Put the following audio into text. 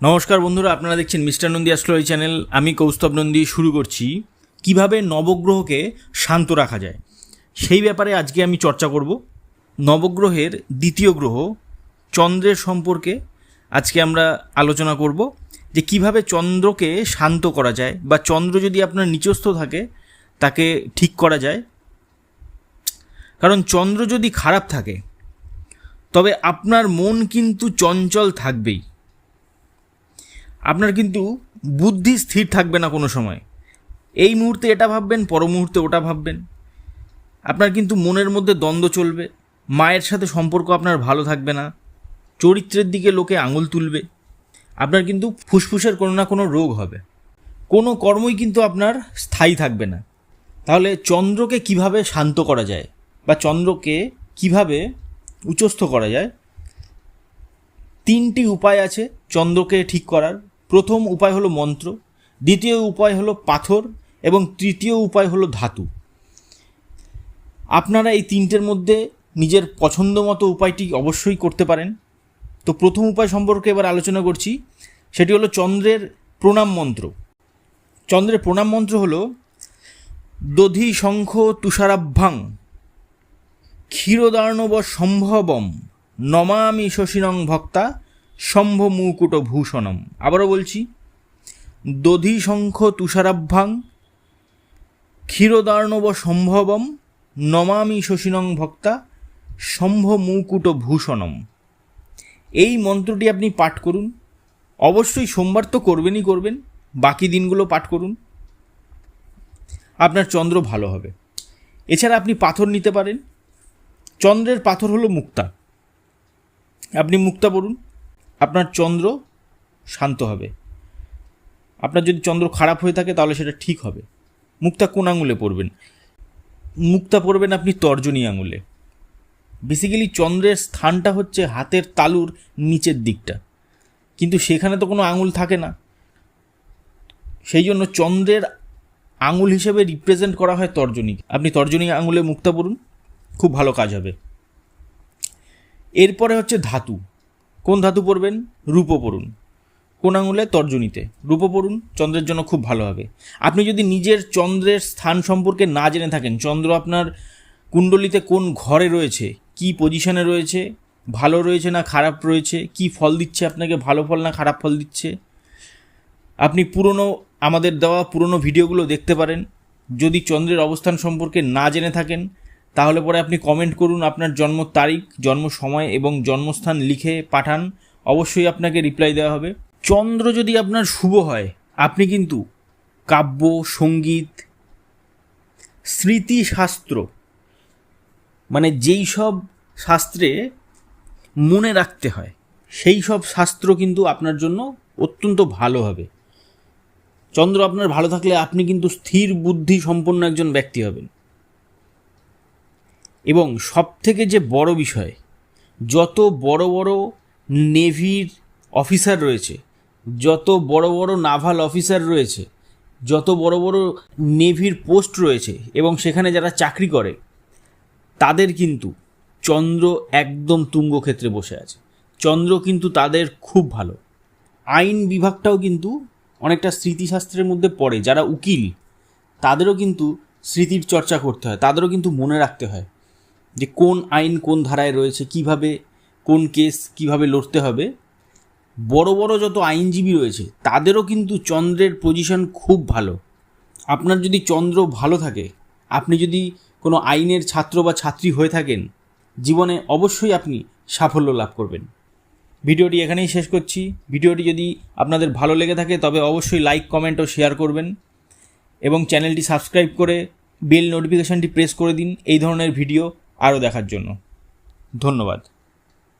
নমস্কার বন্ধুরা, আপনারা দেখছেন মিস্টার নন্দী অ্যাস্ট্রোলজি চ্যানেল। আমি কৌস্তব নন্দী, শুরু করছি। কীভাবে নবগ্রহকে শান্ত রাখা যায়? সেই ব্যাপারে আজকে আমি চর্চা করব। নবগ্রহের দ্বিতীয় গ্রহ চন্দ্রের সম্পর্কে আজকে আমরা আলোচনা করব। যে কীভাবে চন্দ্রকে শান্ত করা যায় বা চন্দ্র যদি আপনার নিচস্থ থাকে, তাকে ঠিক করা যায়। কারণ চন্দ্র যদি খারাপ থাকে, তবে আপনার মন কিন্তু চঞ্চল থাকবেই। আপনার কিন্তু বুদ্ধি স্থির থাকবে না কোনো সময়। এই মুহূর্তে এটা ভাববেন পর মুহূর্তে ওটা ভাববেন। আপনার কিন্তু মনের মধ্যে দ্বন্দ্ব চলবে, মায়ের সাথে সম্পর্ক আপনার ভালো থাকবে না, চরিত্রের দিকে লোকে আঙুল তুলবে, আপনার কিন্তু ফুসফুসের কোনো না কোনো রোগ হবে। কোনো কর্মই কিন্তু আপনার স্থায়ী থাকবে না। তাহলে চন্দ্রকে কীভাবে শান্ত করা যায় বা চন্দ্রকে কীভাবে উচ্চস্থ করা যায়? তিনটি উপায় আছে চন্দ্রকে ঠিক করার। প্রথম উপায় হলো মন্ত্র, দ্বিতীয় উপায় হলো পাথর, এবং তৃতীয় উপায় হলো ধাতু। আপনারা এই তিনটের মধ্যে নিজের পছন্দ মতো উপায়টি অবশ্যই করতে পারেন। তো প্রথম উপায় সম্পর্কে এবার আলোচনা করছি, সেটি হলো চন্দ্রের প্রণাম মন্ত্র। চন্দ্রের প্রণাম মন্ত্র হলো, দধি শঙ্খ তুষারাভ্যাং, ক্ষীরদার্ণব সম্ভবম, নমামি শশীরং ভক্তা শম্ভ মুকুট ভূষণম আবারও বলছি দধি শঙ্খ তুষারাভ্যাং ক্ষীরদার্ণব সম্ভবম নমামি শশীরং ভক্তা শম্ভ মুকুট ভূষণম এই মন্ত্রটি আপনি পাঠ করুন। অবশ্যই সোমবার তো করবেনই করবেন, বাকি দিনগুলো পাঠ করুন। আপনার চন্দ্র ভালো হবে। এছাড়া আপনি পাথর নিতে পারেন। চন্দ্রের পাথর হলো মুক্তা। আপনি মুক্তা পড়ুন। আপনার চন্দ্র শান্ত হবে। আপনার যদি চন্দ্র খারাপ হয়ে থাকে তাহলে সেটা ঠিক হবে। মুক্তা কোন আঙুলে পড়বেন? মুক্তা পড়বেন আপনি তর্জনী আঙুলে। বেসিক্যালি চন্দ্রের স্থানটা হচ্ছে হাতের তালুর নিচের দিকটা। কিন্তু সেখানে তো কোনো আঙুল থাকে না। সেই জন্য চন্দ্রের আঙুল হিসেবে রিপ্রেজেন্ট করা হয় তর্জনী। আপনি তর্জনী আঙুলে মুক্তা পড়ুন, খুব ভালো কাজ হবে। এরপরে হচ্ছে ধাতু। কোন ধাতু পড়বেন? রূপো পড়ুন। কোন আঙুলে তর্জনীতে। রূপো পড়ুন, চন্দ্রের জন্য খুব ভালো হবে। আপনি যদি নিজের চন্দ্রের স্থান সম্পর্কে না জেনে থাকেন, চন্দ্র আপনার কুণ্ডলিতে কোন ঘরে রয়েছে, কি পজিশনে রয়েছে, ভালো রয়েছে না খারাপ রয়েছে, কি ফল দিচ্ছে আপনাকে, ভালো ফল না খারাপ ফল দিচ্ছে, আপনি পুরনো, আমাদের দেওয়া পুরনো ভিডিওগুলো দেখতে পারেন। যদি চন্দ্রের অবস্থান সম্পর্কে না জেনে থাকেন তাহলে পরে আপনি কমেন্ট করুন আপনার জন্ম তারিখ, জন্ম সময় এবং জন্মস্থান লিখে পাঠান। অবশ্যই আপনাকে রিপ্লাই দেওয়া হবে। চন্দ্র যদি আপনার শুভ হয়, আপনি কিন্তু কাব্য, সংগীত, স্মৃতিশাস্ত্র মানে যেই সব শাস্ত্রে মনে রাখতে হয়, সেই সব শাস্ত্র কিন্তু আপনার জন্য অত্যন্ত ভালো হবে। চন্দ্র আপনার ভালো থাকলে আপনি কিন্তু স্থির বুদ্ধি সম্পন্ন একজন ব্যক্তি হবেন। এবং সব থেকে যে বড় বিষয়, যত বড় বড় নেভির অফিসার রয়েছে, যত বড় বড় নাভাল অফিসার রয়েছে, যত বড় বড় নেভির পোস্ট রয়েছে এবং সেখানে যারা চাকরি করে, তাদের কিন্তু চন্দ্র একদম তুঙ্গক্ষেত্রে বসে আছে। চন্দ্র কিন্তু তাদের খুব ভালো। আইন বিভাগটাও কিন্তু অনেকটা স্মৃতিশাস্ত্রের মধ্যে পড়ে। যারা উকিল, তাদেরও কিন্তু স্মৃতির চর্চা করতে হয়, তাদেরও কিন্তু মনে রাখতে হয়। যে কোন আইন কোন ধারায় রয়েছে, কীভাবে, কোন কেস কীভাবে লড়তে হবে, বড় বড় যত আইনজীবী রয়েছে, তাদেরও কিন্তু চন্দ্রের পজিশন খুব ভালো। আপনার যদি চন্দ্র ভালো থাকে, আপনি যদি কোনো আইনের ছাত্র বা ছাত্রী হয়ে থাকেন, জীবনে অবশ্যই আপনি সাফল্য লাভ করবেন। ভিডিওটি এখানেই শেষ করছি। ভিডিওটি যদি আপনাদের ভালো লেগে থাকে, তবে অবশ্যই লাইক কমেন্ট ও শেয়ার করবেন এবং চ্যানেলটি সাবস্ক্রাইব করে বেল নোটিফিকেশানটি প্রেস করে দিন। এই ধরনের ভিডিও আরও দেখার জন্য। ধন্যবাদ।